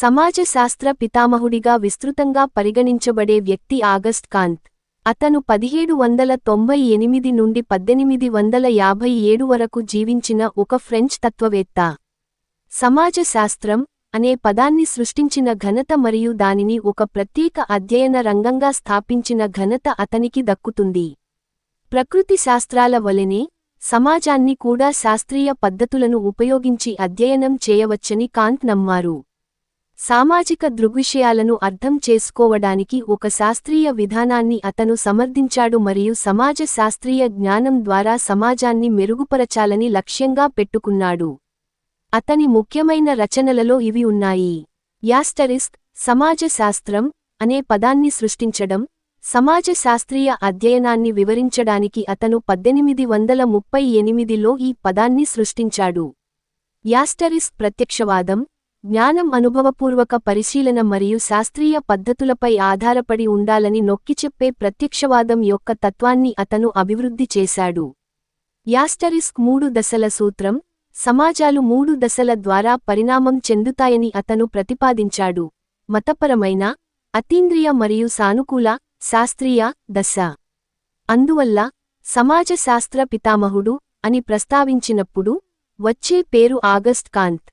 సమాజశాస్త్ర పితామహుడిగా విస్తృతంగా పరిగణించబడే వ్యక్తి ఆగస్ట్ కాంత్. అతను పదిహేడు వందల తొంభై ఎనిమిది నుండి పద్దెనిమిది వందల యాభై ఏడు వరకు జీవించిన ఒక ఫ్రెంచ్ తత్వవేత్త. సమాజశాస్త్రం అనే పదాన్ని సృష్టించిన ఘనత మరియు దానిని ఒక ప్రత్యేక అధ్యయన రంగంగా స్థాపించిన ఘనత అతనికి దక్కుతుంది. ప్రకృతి శాస్త్రాల వలెనే సమాజాన్ని కూడా శాస్త్రీయ పద్ధతులను ఉపయోగించి అధ్యయనం చేయవచ్చని కాంత్ నమ్మారు. సామాజిక దృగ్విషయాలను అర్థం చేసుకోవడానికి ఒక శాస్త్రీయ విధానాన్ని అతను సమర్థించాడు మరియు సమాజ శాస్త్రీయ జ్ఞానం ద్వారా సమాజాన్ని మెరుగుపరచాలని లక్ష్యంగా పెట్టుకున్నాడు. అతని ముఖ్యమైన రచనలలో ఇవి ఉన్నాయి. యాస్టరిస్క్ సమాజ శాస్త్రం అనే పదాన్ని సృష్టించడం సమాజ శాస్త్రీయ అధ్యయనాన్ని వివరించడానికి అతను పద్దెనిమిది వందల ముప్పై ఎనిమిదిలో ఈ పదాన్ని సృష్టించాడు. యాస్టరిస్ ప్రత్యక్షవాదం జ్ఞానం అనుభవపూర్వక పరిశీలన మరియు శాస్త్రీయ పద్ధతులపై ఆధారపడి ఉండాలని నొక్కిచెప్పే ప్రత్యక్షవాదం యొక్క తత్వాన్ని అతను అభివృద్ధి చేశాడు. యాస్టరిస్క్ మూడు దశల సూత్రం సమాజాలు మూడు దశల ద్వారా పరిణామం చెందుతాయని అతను ప్రతిపాదించాడు. మతపరమైన అతీంద్రియ మరియు సానుకూల శాస్త్రీయ దశ. అందువల్ల సమాజ శాస్త్ర పితామహుడు అని ప్రస్తావించినప్పుడు వచ్చే పేరు ఆగస్ట్ కాంత్.